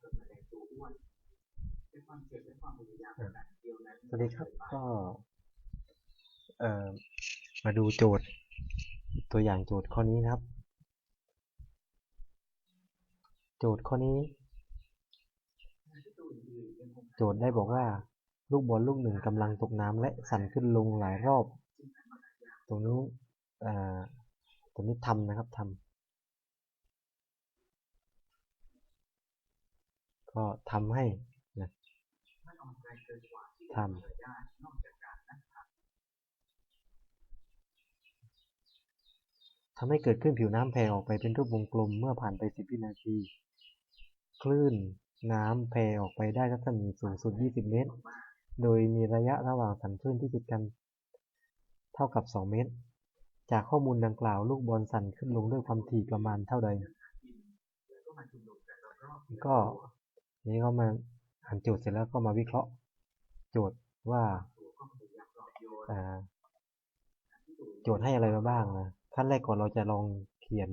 สวัสดีครับก็เอ่อมาดูโจทย์ ตัวอย่างโจทย์ข้อนี้นะครับ โจทย์ข้อนี้ โจทย์ได้บอกว่า ลูกบอลลูกหนึ่งกำลังตกน้ำและสั่นขึ้นลงหลายรอบ ตรงนี้อ่าตรงนี้ทำนะครับทำ ก็ทำให้นะทำทำให้เกิดขึ้นผิวน้ำแผ่ออกไปเป็นรูปวงกลมเมื่อผ่านไป 10 วินาที คลื่นน้ำแผ่ออกไปได้รัศมีสูงสุด 20 เมตร โดยมีระยะระหว่างสันคลื่นที่ติดกัน เท่ากับ 2 เมตร จากข้อมูลดังกล่าวลูกบอลสั่นขึ้นลงด้วยความถี่ประมาณเท่าใด ก็ นี้ก็มาอ่านโจทย์เสร็จแล้วก็มาวิเคราะห์ โจทย์ว่าโจทย์ให้อะไรมาบ้างนะขั้นแรกก่อนเราจะลองเขียน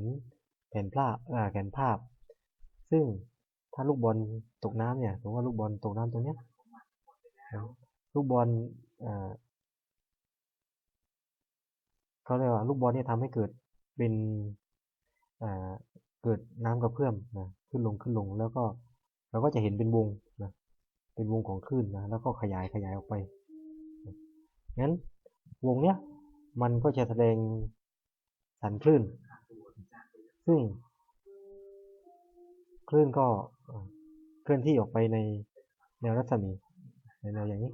แผนภาพแผนภาพ ซึ่งถ้าลูกบอลตกน้ำเนี่ยผมว่าลูกบอลตกน้ำตรงเนี้ยลูกบอลเขาเรียกว่าลูกบอลเนี่ยทำให้เกิดเป็นเกิดน้ำกระเพื่อมนะขึ้นลงขึ้นลงแล้วก็ เราก็จะเห็นเป็นวงนะเป็นวงของคลื่นนะแล้วก็ขยายขยายออกไปงั้นวงเนี้ยมันก็จะแสดงสันคลื่น ซึ่ง คลื่นก็เคลื่อนที่ออกไปในแนวรัศมีในแนวอย่างนี้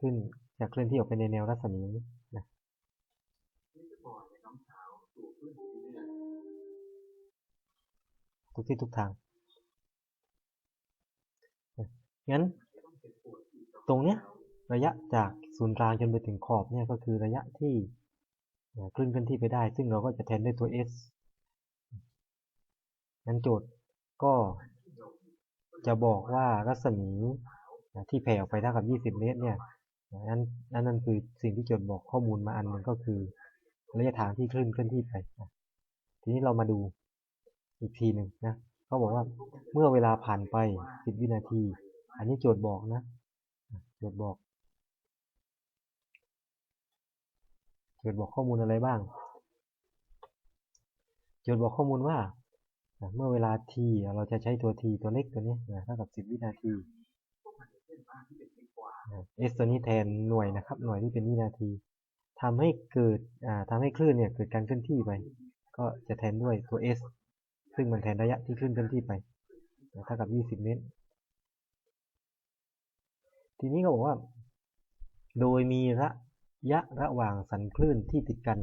ขึ้นจะเคลื่อนที่ออกไปในแนวรัศมีนี้ ทุกที่ทุกทางงั้นตรงเนี้ยระยะจากศูนย์กลางจนไปถึงขอบเนี่ยก็คือระยะที่คลื่นเคลื่อนที่ไปได้ ซึ่งเราก็จะแทนด้วยตัว s นั้นโจทย์ก็จะบอกว่ารัศมีที่แผ่ออกไปเท่ากับ 20 เมตรเนี่ยนั้นนั่นนั่นคือสิ่งที่โจทย์บอกข้อมูลมาอันนึงก็คือ ระยะทางที่คลื่นเคลื่อนที่ไป ทีนี้เรามาดู อีกทีหนึ่งนะเขาบอกว่าเมื่อเวลาผ่านไป10วินาที อันนี้โจทย์บอกนะ โจทย์บอก โจทย์บอกข้อมูลอะไรบ้าง โจทย์บอกข้อมูลว่า เมื่อเวลา t เราจะใช้ตัว t ตัวเล็กตัวนี้เท่ากับ10วินาที s ตัวนี้แทนหน่วยนะครับ หน่วยที่เป็นวินาทีทำให้เกิดทำให้คลื่นเนี่ยเกิดการเคลื่อนที่ไป ก็จะแทนด้วยตัว s ซึ่งมันแทนระยะที่คลื่นเคลื่อนที่ไปเท่ากับ20เมตร ทีนี้ก็บอกว่า โดยมีระยะระหว่างสันคลื่นที่ติดกัน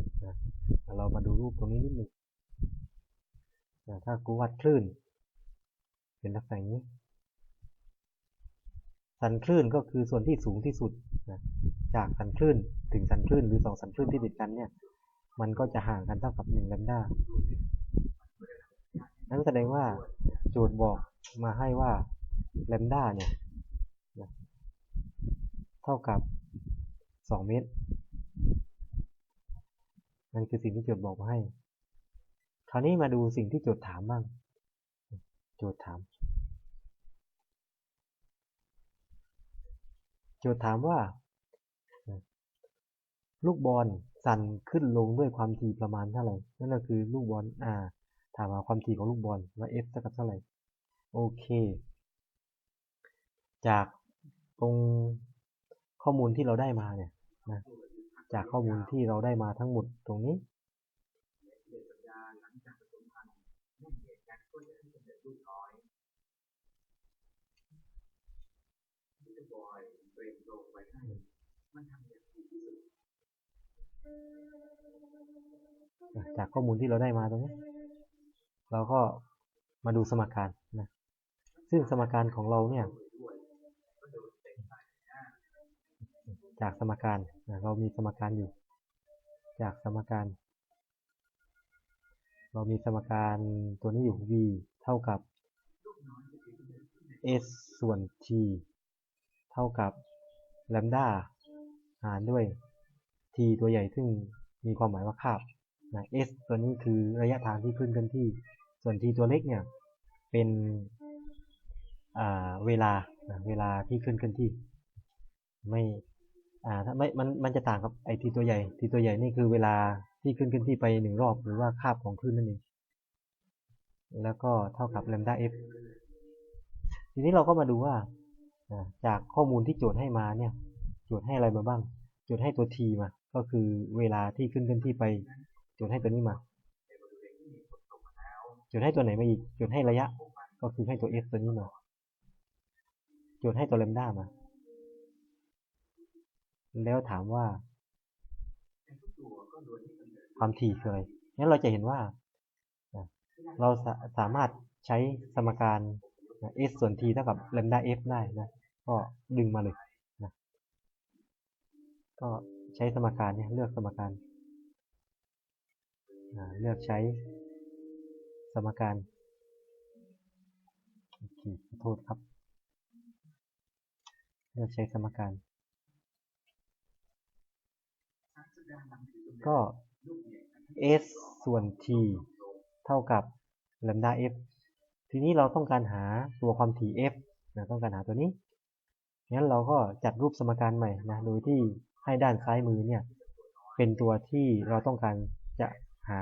เรามาดูรูปตรงนี้นิดหนึ่งถ้ากูวัดคลื่น เป็นลักษณะนี้ สันคลื่นก็คือส่วนที่สูงที่สุดจากสันคลื่นถึงสันคลื่นหรือสองสันคลื่นที่ติดกันเนี่ย มันก็จะห่างกันเท่ากับ1แลมด้า นั่นแสดงว่าโจทย์บอกมาให้ว่าแลมด้าเนี่ยเท่ากับ 2 เมตร นั่นคือสิ่งที่โจทย์บอกมาให้ คราวนี้มาดูสิ่งที่โจทย์ถามบ้าง โจทย์ถาม โจทย์ถามว่า ลูกบอลสั่นขึ้นลงด้วยความถี่ประมาณเท่าไหร่ นั่นก็คือลูกบอลอ่า ถามว่าความถี่ของลูกบอลว่า f เท่ากับเท่าไหร่ โอเค จากตรงข้อมูลที่เราได้มาเนี่ยนะจากข้อมูลที่เราได้มาทั้งหมดตรงนี้จากข้อมูลที่เราได้มาตรงนี้ เราก็มาดูสมการนะซึ่งสมการของเราเนี่ย จากสมการนะเรามีสมการอยู่ จากสมการ เรามีสมการตัวนี้อยู่ v เท่ากับ s ส่วน t เท่ากับแลมด้าหารด้วย t ตัวใหญ่ซึ่งมีความหมายว่าคาบนะ s ตัวนี้คือระยะทางที่ขึ้นเคลื่อนที่ ส่วน t ตัวเล็กเนี่ยเป็นเวลาเวลาที่ขึ้นเคลื่อนที่ ไม่อ่าถ้าไม่มันมันจะต่างกับไอทีตัวใหญ่ทีตัวใหญ่นี่คือเวลาที่ขึ้นเคลื่อนที่ไปหนึ่งรอบหรือว่าคาบของคลื่นนั่นเองแล้วก็เท่ากับแลมด้า f ทีนี้เราก็มาดูว่าจากข้อมูลที่โจทย์ให้มาเนี่ย โจทย์ให้อะไรมาบ้าง โจทย์ให้ตัว t มา ก็คือเวลาที่ขึ้นเคลื่อนที่ไป โจทย์ให้ตัวนี้มา จทย์ให้ตัวไหนมาอีกโจทย์ให้ระยะ ก็คือให้ตัว f ตัวนี้มาโจทย์ให้ตัวแลมด้ามา แล้วถามว่าความถี่คืออะไรงั้นเราจะเห็นว่า เราสาสามารถใช้สมการ s ส่วน t เท่ากับ lambda f ได้นะ ก็ดึงมาเลยนะ ก็ใช้สมการเนี่ย เลือกสมการ เลือกใช้ สมการโอเคขอโทษครับ เลือกใช้สมการ ก็ s ส่วน t เท่ากับ lambda f ทีนี้เราต้องการหาตัวความถี่ f นะต้องการหาตัวนี้ งั้นเราก็จัดรูปสมการใหม่นะ โดยที่ให้ด้านซ้ายมือเนี่ย เป็นตัวที่เราต้องการจะหา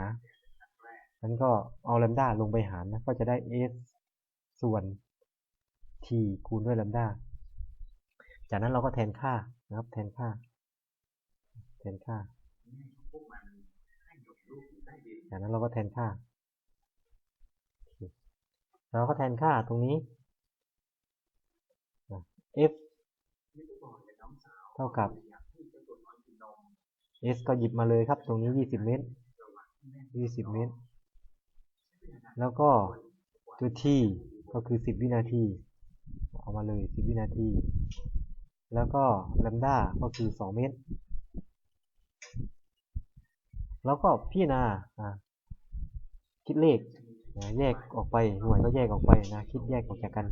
นั้นก็เอาแลมด้าลงไปหารนะก็จะได้ s ส่วน t คูณด้วยแลมด้าจากนั้นเราก็แทนค่านะครับ แทนค่า แทนค่า จากนั้นเราก็แทนค่า เราก็แทนค่าตรงนี้ f เท่ากับ s ก็หยิบมาเลยครับ ตรงนี้ 20 เมตร 20 เมตร แล้วก็ตัว t ก็คือ 10 วินาที เอามาเลย 10 วินาที แล้วก็แลมด้าก็คือ 2 เมตร แล้วก็พิจารณาคิดเลขแยกออกไปหน่วยก็แยกออกไปนะ คิดแยกออกจากกัน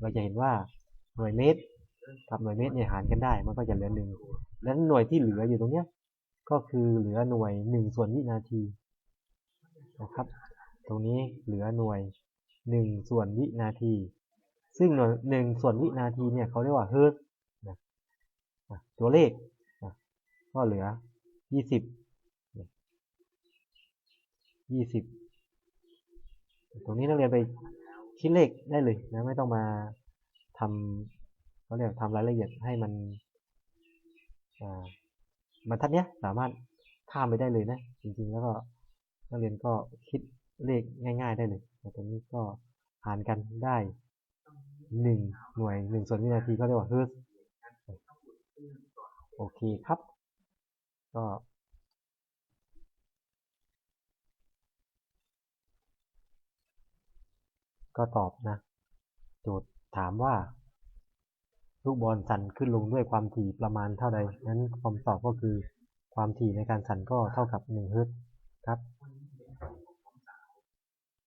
เราจะเห็นว่าหน่วยเมตรกับหน่วยเมตรเนี่ยหารกันได้ มันก็จะเหลือหนึ่งแล้วหน่วยที่เหลืออยู่ตรงเนี้ย ก็คือเหลือหน่วยหนึ่งส่วนวินาทีนะครับ ตรงนี้เหลือหน่วยหนึ่งส่วนวินาที ซึ่งหน่วยหนึ่งส่วนวินาทีเนี่ยเขาเรียกว่าเฮิร์ตนะตัวเลขนะก็เหลือยี่สิบยี่สิบตรงนี้นักเรียนไปคิดเลขได้เลยนะไม่ต้องมาทำเขาเรียกทำรายละเอียดให้มันบรรทัดเนี้ยสามารถข้ามไปได้เลยนะ จริงๆแล้วก็นักเรียนก็คิด เลขง่าย ๆ ได้เลยตรงนี้ก็หารกันได้หนึ่งหน่วยหนึ่งส่วนวินาทีก็เรียกว่าเฮิร์ตโอเคครับ ก็ก็ตอบนะ โจทย์ถามว่า ลูกบอลสั่นขึ้นลงด้วยความถี่ประมาณเท่าใดนั้นคำตอบก็คือความถี่ในการสั่นก็เท่ากับ1เฮิรตซ์ครับ